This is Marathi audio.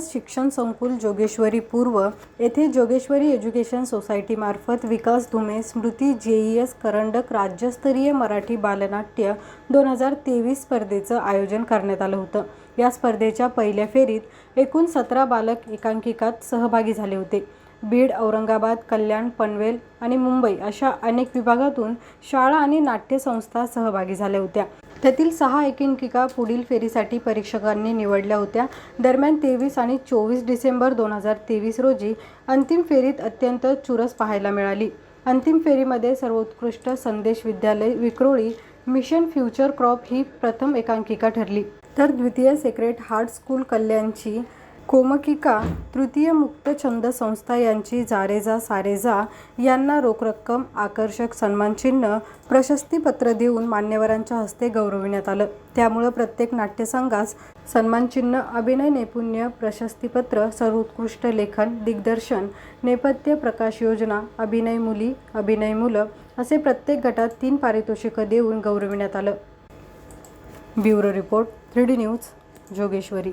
शिक्षण संकुल जोगेश्वरी पूर्व येथे जोगेश्वरी एज्युकेशन सोसायटीमार्फत विकास धुमे स्मृती जे ई एस करंडक राज्यस्तरीय मराठी बालनाट्य दोन हजार तेवीस स्पर्धेचं आयोजन करण्यात आलं होतं. या स्पर्धेच्या पहिल्या फेरीत एकूण सतरा बालक एकांकिकात सहभागी झाले होते. बीड औरंगाबाद कल्याण पनवेल आणि मुंबई अशा अनेक विभागातून शाळा आणि नाट्यसंस्था सहभागी झाल्या होत्या. त्यातील सहा एकांकिका पुढील फेरीसाठी परीक्षकांनी निवडल्या होत्या. दरम्यान तेवीस आणि चोवीस डिसेंबर दोन हजार तेवीस रोजी अंतिम फेरीत अत्यंत चुरस पाहायला मिळाली. अंतिम फेरीमध्ये सर्वोत्कृष्ट संदेश विद्यालय विक्रोळी मिशन फ्युचर क्रॉप ही प्रथम एकांकिका ठरली. तर द्वितीय सेक्रेट हार्ट स्कूल कल्याणची कोमकिका तृतीय मुक्त छंद संस्था यांची जारेजा सारेजा यांना रोख रक्कम आकर्षक सन्मानचिन्ह प्रशस्तीपत्र देऊन मान्यवरांच्या हस्ते गौरविण्यात आलं. त्यामुळं प्रत्येक नाट्यसंघास सन्मानचिन्ह अभिनय नैपुण्य प्रशस्तीपत्र सर्वोत्कृष्ट लेखन दिग्दर्शन नेपथ्य प्रकाश योजना अभिनय मुली अभिनय मुलं असे प्रत्येक गटात तीन पारितोषिकं देऊन गौरविण्यात आलं. Bureau report three D news Jogeshwari.